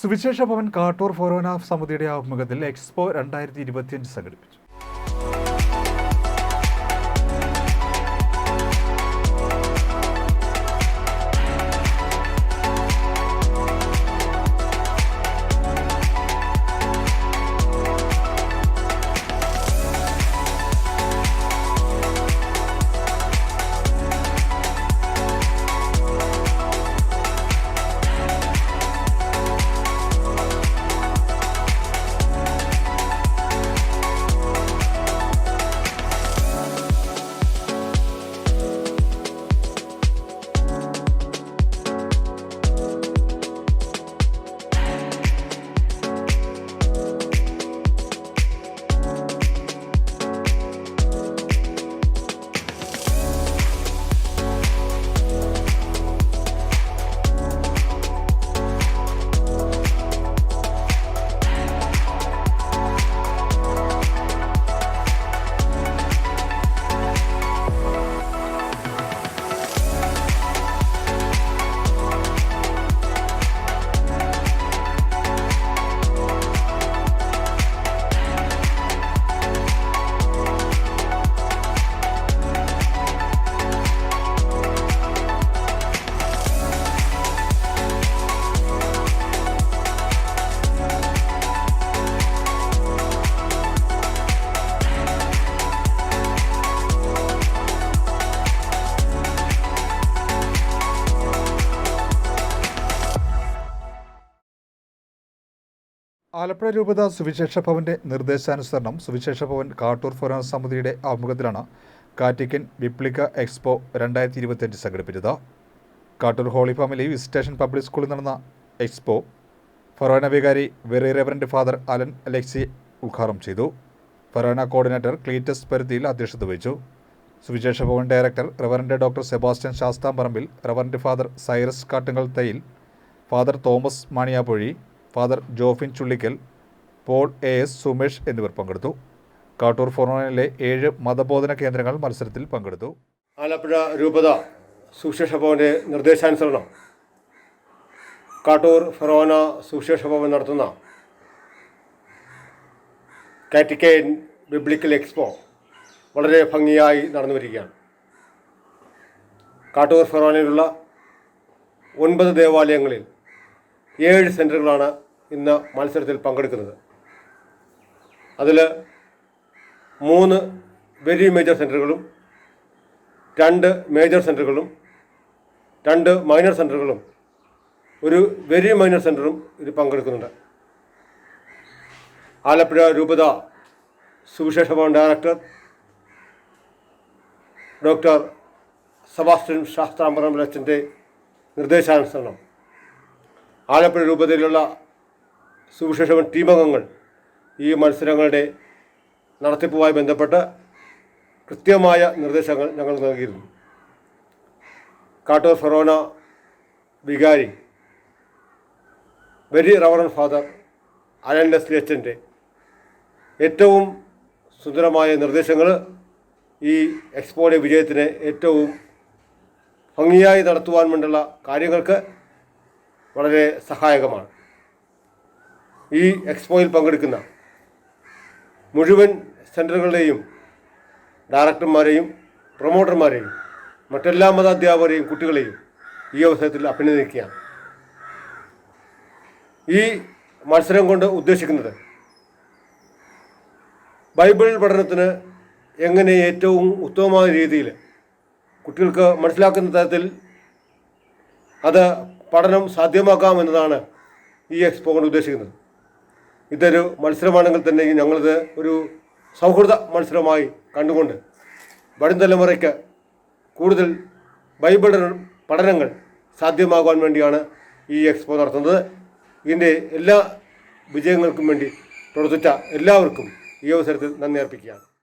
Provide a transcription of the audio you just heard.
സുവിശേഷ ഭവൻ കാട്ടൂർ ഫൊറോന സമിതിയുടെ ആഭിമുഖ്യത്തിൽ എക്സ്പോ രണ്ടായിരത്തി ഇരുപത്തിയഞ്ച് സംഘടിപ്പിച്ചു. ആലപ്പുഴ രൂപത സുവിശേഷ ഭവന്റെ നിർദ്ദേശാനുസരണം സുവിശേഷ ഭവൻ കാട്ടൂർ ഫൊറോന സമിതിയുടെ ആഭിമുഖ്യത്തിലാണ് കാറ്റിക്കൻ വിപ്ലിക എക്സ്പോ രണ്ടായിരത്തി ഇരുപത്തിയഞ്ച് സംഘടിപ്പിച്ചത്. Kattoor holy family visitation public സ്കൂളിൽ നടന്ന എക്സ്പോ ഫൊറോന വികാരി very reverend father Alan Alexi ഉദ്ഘാടനം ചെയ്തു. ഫൊറോന കോർഡിനേറ്റർ ക്ലീറ്റസ് പരുത്തിയിൽ അധ്യക്ഷത വഹിച്ചു. Suvishesha Bhavan director reverend doctor Sebastian Shasthamparambil reverend father Cyrus Kattunkal Thayyil father Thomas Maniyapozhi father Jofin Chullikkal Paul A S Sumesh എന്നിവർ പങ്കെടുത്തു. കാട്ടൂർ ഫോറോണിലെ ഏഴ് മതബോധന കേന്ദ്രങ്ങൾ മത്സരത്തിൽ പങ്കെടുത്തു. ആലപ്പുഴ രൂപത സുശേഷ ഭവന്റെ നിർദ്ദേശാനുസരണം. കാട്ടൂർ ഫെറോന സുശേഷ ഭവൻ നടത്തുന്ന കാറ്റിക്കൈൻ ബിബ്ലിക്കൽ എക്സ്പോ വളരെ ഭംഗിയായി നടന്നു വരികയാണ് കാട്ടൂർ ഫെറോനയിലുള്ള ഒൻപത് ദേവാലയങ്ങളിൽ ഏഴ് സെന്ററുകളാണ് ഇന്ന് മത്സരത്തിൽ പങ്കെടുക്കുന്നത്. അതിൽ മൂന്ന് വെരി മേജർ സെന്ററുകളും രണ്ട് മേജർ സെന്ററുകളും രണ്ട് മൈനർ സെന്ററുകളും ഒരു വെരി മൈനർ സെന്ററും ഇതിൽ പങ്കെടുക്കുന്നുണ്ട്. ആലപ്പുഴ രൂപത സുവിശേഷ ഭവൻ ഡയറക്ടർ ഡോക്ടർ സെബാസ്റ്റ്യൻ ലക്ഷന്റെ നിർദ്ദേശാനുസരണം. ആലപ്പുഴ രൂപതയിലുള്ള സുവിശേഷ ഭവൻ ടീമംഗങ്ങൾ ഈ മത്സരങ്ങളുടെ നടത്തിപ്പുമായി ബന്ധപ്പെട്ട കൃത്യമായ നിർദ്ദേശങ്ങൾ ഞങ്ങൾ നൽകിയിരുന്നു. കാട്ടൂർ ഫെറോന വികാരി വെരി റവറൻ ഫാദർ അലൻഡസ് ലെസ്ലി അച്ഛന്റെ ഏറ്റവും സുന്ദരമായ നിർദ്ദേശങ്ങൾ ഈ എക്സ്പോയുടെ വിജയത്തിന് ഏറ്റവും ഭംഗിയായി നടത്തുവാൻ വേണ്ടിയുള്ള കാര്യങ്ങൾക്ക് വളരെ സഹായകമാണ്. ഈ എക്സ്പോയിൽ പങ്കെടുക്കുന്ന മുഴുവൻ സെന്ററുകളുടെയും ഡയറക്ടർമാരെയും പ്രൊമോട്ടർമാരെയും മറ്റെല്ലാ മതാധ്യാപകരെയും കുട്ടികളെയും ഈ അവസരത്തിൽ അഭിനന്ദിക്കുകയാണ്. ഈ മത്സരം കൊണ്ട് ഉദ്ദേശിക്കുന്നത് ബൈബിൾ പഠനത്തിന് എങ്ങനെ ഏറ്റവും ഉത്തമമായ രീതിയിൽ കുട്ടികൾക്ക് മനസ്സിലാക്കുന്ന തരത്തിൽ അത് പഠനം സാധ്യമാക്കാം എന്നതാണ് ഈ എക്സ്പോ കൊണ്ട് ഉദ്ദേശിക്കുന്നത്. ഇതൊരു മത്സരമാണെങ്കിൽ തന്നെ ഞങ്ങളിത് ഒരു സൗഹൃദ മത്സരമായി കണ്ടുകൊണ്ട് വരും തലമുറയ്ക്ക് കൂടുതൽ ബൈബിൾ പഠനങ്ങൾ സാധ്യമാകുവാൻ വേണ്ടിയാണ് ഈ എക്സ്പോ നടത്തുന്നത്. ഇതിന്റെ എല്ലാ വിജയങ്ങൾക്കും വേണ്ടി പ്രവർത്തിച്ച എല്ലാവർക്കും ഈ അവസരത്തിൽ നന്ദി അർപ്പിക്കുകയാണ്.